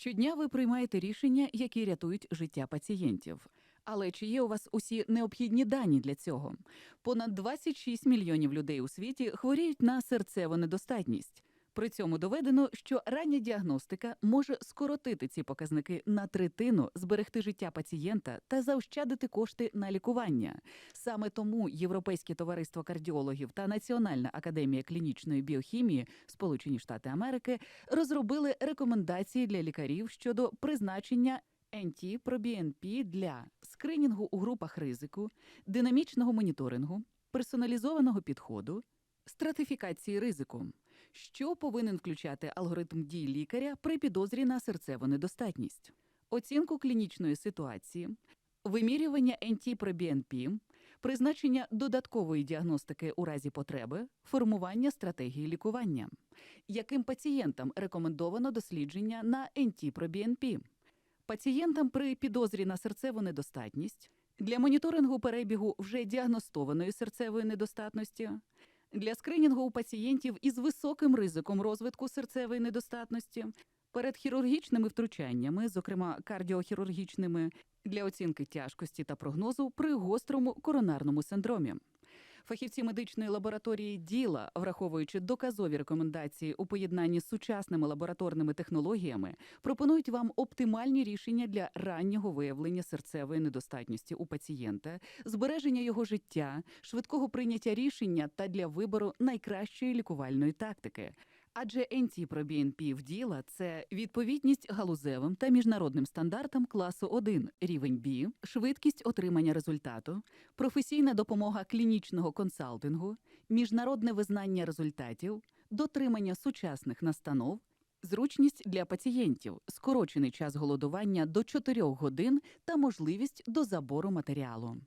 Щодня ви приймаєте рішення, які рятують життя пацієнтів. Але чи є у вас усі необхідні дані для цього? Понад 26 мільйонів людей у світі хворіють на серцеву недостатність. При цьому доведено, що рання діагностика може скоротити ці показники на третину, зберегти життя пацієнта та заощадити кошти на лікування. Саме тому Європейське товариство кардіологів та Національна академія клінічної біохімії Сполучені Штати Америки розробили рекомендації для лікарів щодо призначення NT-proBNP для скринінгу у групах ризику, динамічного моніторингу, персоналізованого підходу, стратифікації ризику. Що повинен включати алгоритм дій лікаря при підозрі на серцеву недостатність, оцінку клінічної ситуації, вимірювання NT-proBNP, призначення додаткової діагностики у разі потреби, формування стратегії лікування, яким пацієнтам рекомендовано дослідження на NT-proBNP, пацієнтам при підозрі на серцеву недостатність, для моніторингу перебігу вже діагностованої серцевої недостатності, для скринінгу у пацієнтів із високим ризиком розвитку серцевої недостатності, перед хірургічними втручаннями, зокрема кардіохірургічними, для оцінки тяжкості та прогнозу при гострому коронарному синдромі. Фахівці медичної лабораторії діла, враховуючи доказові рекомендації у поєднанні з сучасними лабораторними технологіями, пропонують вам оптимальні рішення для раннього виявлення серцевої недостатності у пацієнта, збереження його життя, швидкого прийняття рішення та для вибору найкращої лікувальної тактики. Адже NT-proBNP в діла це відповідність галузевим та міжнародним стандартам класу 1, рівень B, швидкість отримання результату, професійна допомога клінічного консалтингу, міжнародне визнання результатів, дотримання сучасних настанов. Зручність для пацієнтів, скорочений час голодування до 4 годин та можливість до забору матеріалу.